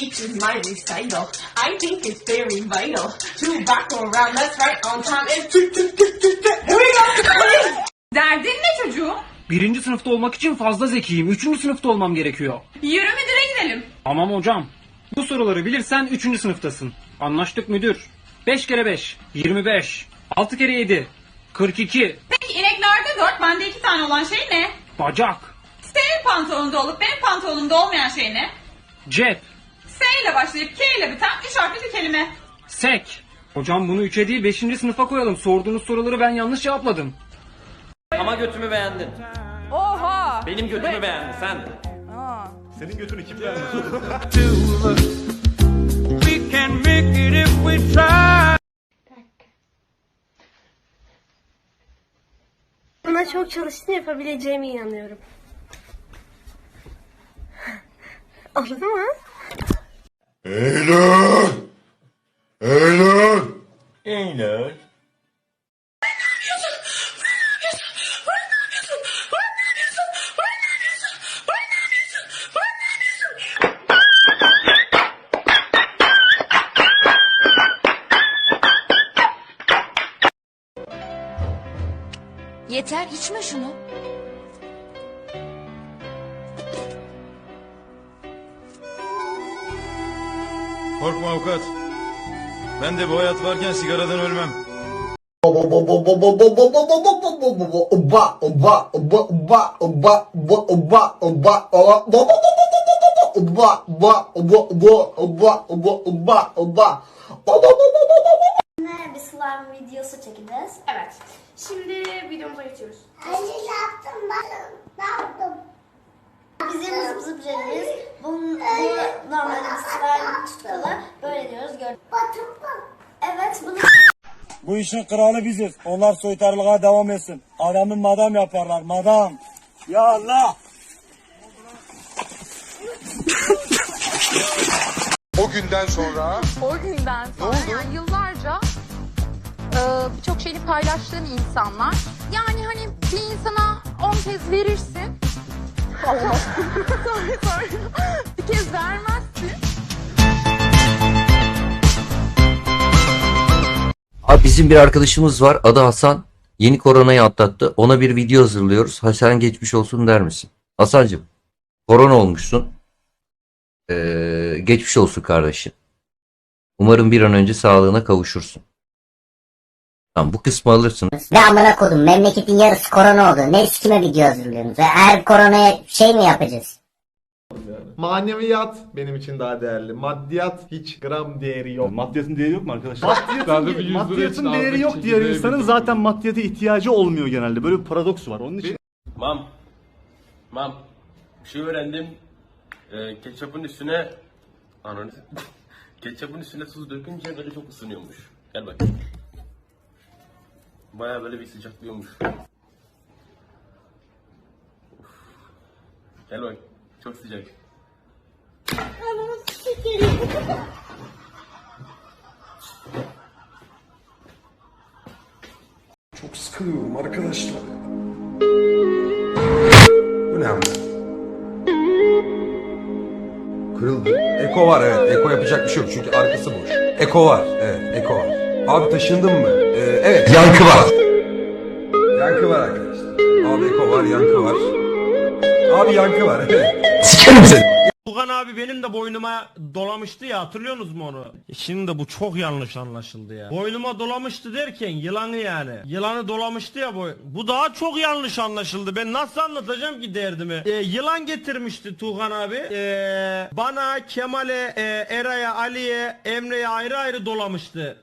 teaches my recital. I think it's very vital to rock around. That's right on time. And here we go. Derdin ne çocuğum? Birinci sınıfta olmak için fazla zekiyim. Üçüncü sınıfta olmam gerekiyor. Yürü müdüre gidelim. Tamam hocam. Bu soruları bilirsen üçüncü sınıftasın. Anlaştık müdür. 5 kere 5. 25. 6 kere 7. 42. Peki ineklerde dört, bende iki tane olan şey ne? Bacak. Senin pantolonunda olup benim pantolonumda olmayan şey ne? Cep. S ile başlayıp K ile biten üç harfli bir kelime. Sek. Hocam bunu 3'e değil 5. sınıfa koyalım. Sorduğunuz soruları ben yanlış cevapladım. Ama götümü beğendin. Oha! Benim götümü beğendin sen. Senin götünü kim beğendi? Buna çok çalıştım yapabileceğime inanıyorum. Oldu mu? Eylül! Eylül! Eylül. Yeter içme şunu. Korkma avukat. Ben de bu hayat varken sigaradan ölmem. Bir slime videosu çekeceğiz. Evet. Şimdi videomuza geçiyoruz. Bizim zıp zıp jelimiz. Bu, bu normalde bir slime tutalı. Böyle diyoruz. Gör. Evet bunu Bu işin kralı biziz. Onlar soytarılığa devam etsin. Adamı madam yaparlar. Madam. Ya Allah. O günden sonra O günden sonra yani yıllarca e, birçok şeyini paylaştığın insanlar. Yani hani bir insana 10 kez verirsin. Sonra, sonra bir kez vermezsin. Abi bizim bir arkadaşımız var adı Hasan. Yeni koronayı atlattı. Ona bir video hazırlıyoruz. Hasan geçmiş olsun der misin? Hasancığım korona olmuşsun. Ee, geçmiş olsun kardeşim. Umarım bir an önce sağlığına kavuşursun. Tamam bu kısmı alırsın. Ve amına kodum memleketin yarısı korona oldu. Ne kime video hazırlıyorsunuz? Ve her koronaya şey mi yapacağız? Maneviyat benim için daha değerli. Maddiyat hiç gram değeri yok. Maddiyatın değeri yok mu arkadaşlar? Maddiyatın, maddiyatın değeri yok diğer insanın zaten maddiyata ihtiyacı olmuyor genelde. Böyle bir paradoks var. Onun için Mam. Mam. Bir şey öğrendim. Ee, ketçapın üstüne... Ananı... ketçapın üstüne tuz dökünce böyle çok ısınıyormuş. Gel bak. Baya böyle bir sıcaklıyormuş. Gel bak. Çok sıcak. çok sıkılıyorum arkadaşlar. Bu ne ama? Kırıldı. Eko var evet. Eko yapacak bir şey yok çünkü arkası boş. Eko var. Evet Eko var. Abi taşındın mı? Ee, evet. Yankı var. Yankı var arkadaşlar. Abi Eko var, yankı var. Abi yankı var. Evet. Sikerim seni. Tugan abi benim de boynuma dolamıştı ya hatırlıyorsunuz mu onu? E Şimdi de bu çok yanlış anlaşıldı ya. Boynuma dolamıştı derken yılanı yani. Yılanı dolamıştı ya boy. Bu daha çok yanlış anlaşıldı. Ben nasıl anlatacağım ki derdimi? E, yılan getirmişti Tugan abi. E, bana, Kemal'e, e, Eray'a, Ali'ye, Emre'ye ayrı ayrı dolamıştı.